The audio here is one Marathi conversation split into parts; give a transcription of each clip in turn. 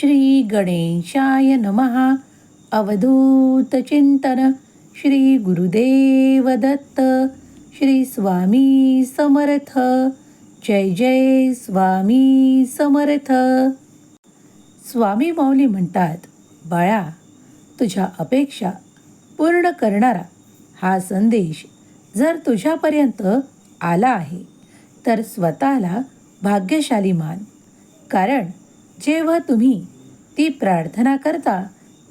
श्री गणेशाय नमः. अवधूत चिंतन. श्री गुरुदेव दत्त. श्री स्वामी समर्थ. जय जय स्वामी समर्थ. स्वामी माऊली म्हणतात बाळा तुझ्या अपेक्षा पूर्ण करणारा हा संदेश जर तुझ्यापर्यंत आला आहे तर स्वतःला भाग्यशाली मान. कारण जेव्हा तुम्ही ती प्रार्थना करता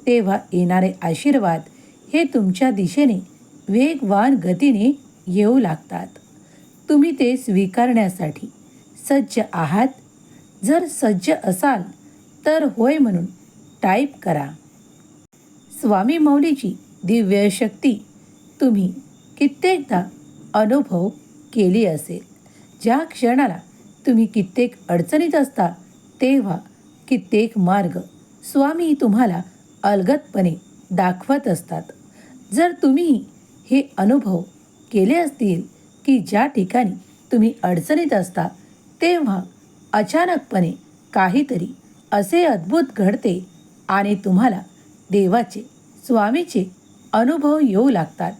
तेव्हा येणारे आशीर्वाद हे तुमच्या दिशेने वेगवान गतीने येऊ लागतात. तुम्ही ते स्वीकारण्यासाठी सज्ज आहात. जर सज्ज असाल तर होय म्हणून टाईप करा. स्वामी मौलीची दिव्य शक्ती तुम्ही कित्येकदा अनुभव केली असेल. ज्या क्षणाला तुम्ही कित्येक अडचणीत असता तेव्हा कित्येक मार्ग स्वामी तुम्हाला अलगदपणे दाखवत असतात. जर तुम्ही हे अनुभव केले असतील की ज्या ठिकाणी तुम्ही अडचणीत असता तेव्हा अचानकपणे काहीतरी असे अद्भुत घडते आणि तुम्हाला देवाचे स्वामीचे अनुभव येऊ लागतात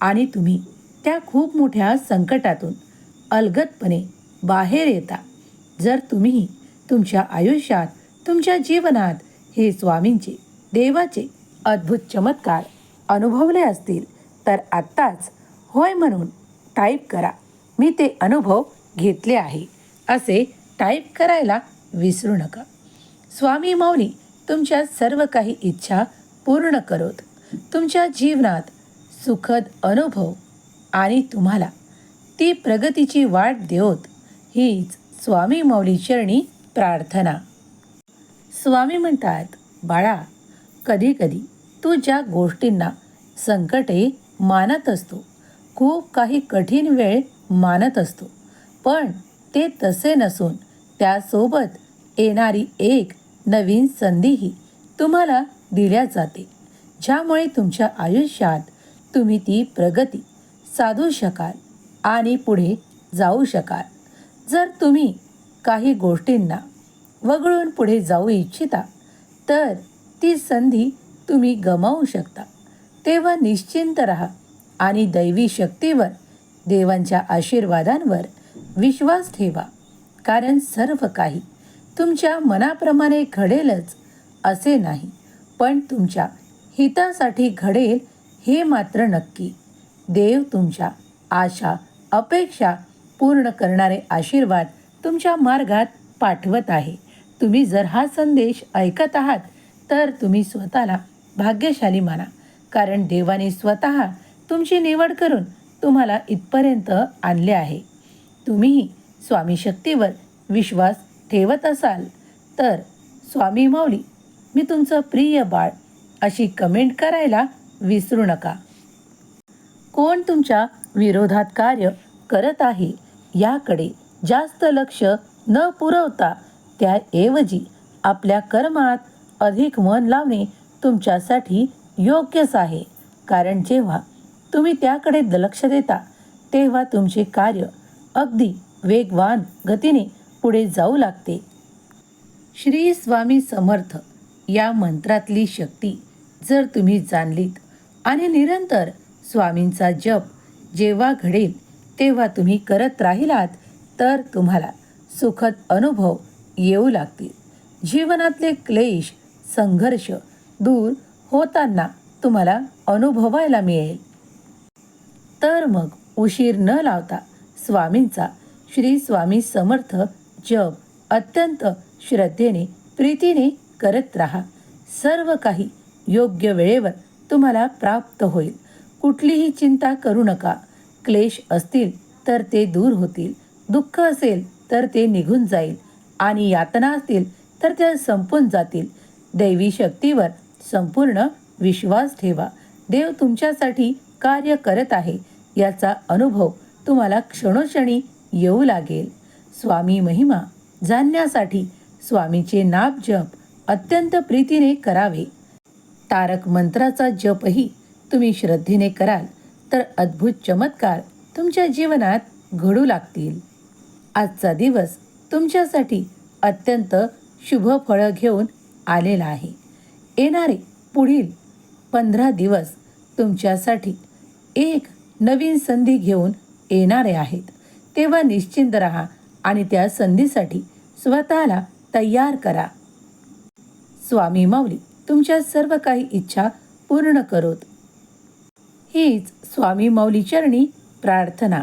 आणि तुम्ही त्या खूप मोठ्या संकटातून अलगदपणे बाहेर येता. जर तुम्ही तुमच्या आयुष्यात तुमच्या जीवनात हे स्वामींचे देवाचे अद्भुत चमत्कार अनुभवले असतील तर आत्ताच होय म्हणून टाईप करा. मी ते अनुभव घेतले आहे. असे टाईप करायला विसरू नका. स्वामी मौनी तुमच्या सर्व काही इच्छा पूर्ण करोत. तुमच्या जीवनात सुखद अनुभव आणि तुम्हाला ती प्रगतीची वाट देवत. हीच स्वामी मौली चरणी प्रार्थना. स्वामी म्हणतात बाळा कधीकधी तू ज्या गोष्टींना संकटे मानत असतो खूप काही कठीण वेळ मानत असतो पण ते तसे नसून त्यासोबत येणारी एक नवीन संधीही तुम्हाला दिल्या जाते ज्यामुळे तुमच्या आयुष्यात तुम्ही ती प्रगती साधू शकाल आणि पुढे जाऊ शकाल. जर तुम्ही काही गोष्टींना वगळून पुढे जाऊ इच्छिता तर ती संधी तुम्ही गमावू शकता. तेव्हा निश्चिंत राहा आणि दैवी शक्तीवर देवांच्या आशीर्वादांवर विश्वास ठेवा. कारण सर्व काही तुमच्या मनाप्रमाणे घडेलच असे नाही पण तुमच्या हितासाठी घडेल हे मात्र नक्की. देव तुमच्या आशा अपेक्षा पूर्ण करणारे आशीर्वाद तुमच्या मार्गात पाठवत आहे. तुम्ही जर हा संदेश ऐकत आहात तर तुम्ही स्वतःला भाग्यशाली माना. कारण देवाने स्वतः तुमची निवड करून तुम्हाला इथपर्यंत आणले आहे. तुम्हीही स्वामी शक्तीवर विश्वास ठेवत असाल तर स्वामी माऊली मी तुमचं प्रिय बाळ अशी कमेंट करायला विसरू नका. कोण तुमच्या विरोधात कार्य करत आहे याकडे जास्त लक्ष न पुरवता त्याऐवजी आपल्या कर्मात अधिक मन लावणे तुमच्यासाठी योग्यच आहे. कारण जेव्हा तुम्ही त्याकडे लक्ष देता तेव्हा तुमचे कार्य अगदी वेगवान गतीने पुढे जाऊ लागते. श्री स्वामी समर्थ या मंत्रातली शक्ती जर तुम्ही जाणलीत आणि निरंतर स्वामींचा जप जेव्हा घडेल तेव्हा तुम्ही करत राहिलात तर तुम्हाला सुखद अनुभव येऊ लागतील. जीवनातले क्लेश संघर्ष दूर होताना तुम्हाला अनुभवायला मिळेल. तर मग उशीर न लावता स्वामींचा श्री स्वामी समर्थ जप अत्यंत श्रद्धेने प्रीतीने करत राहा. सर्व काही योग्य वेळेवर तुम्हाला प्राप्त होईल. कुठलीही चिंता करू नका. क्लेश असतील तर ते दूर होतील. दुःख असेल तर ते निघून जाईल. आणि यातना असतील तर त्या संपून जातील. दैवी शक्तीवर संपूर्ण विश्वास ठेवा. देव तुमच्यासाठी कार्य करत आहे. याचा अनुभव तुम्हाला क्षणोक्षणी येऊ लागेल. स्वामी महिमा जाणण्यासाठी स्वामीचे नाप जप अत्यंत प्रीतीने करावे. तारक मंत्राचा जपही तुम्ही श्रद्धेने कराल तर अद्भुत चमत्कार तुमच्या जीवनात घडू लागतील. आजचा दिवस तुमच्यासाठी अत्यंत शुभ फळं घेऊन आलेला आहे. येणारे पुढील पंधरा दिवस तुमच्यासाठी एक नवीन संधी घेऊन येणारे आहेत. तेव्हा निश्चिंत राहा आणि त्या संधीसाठी स्वतःला तयार करा. स्वामी माऊली तुमच्या सर्व काही इच्छा पूर्ण करोत. हीच स्वामी माऊली चरणी प्रार्थना.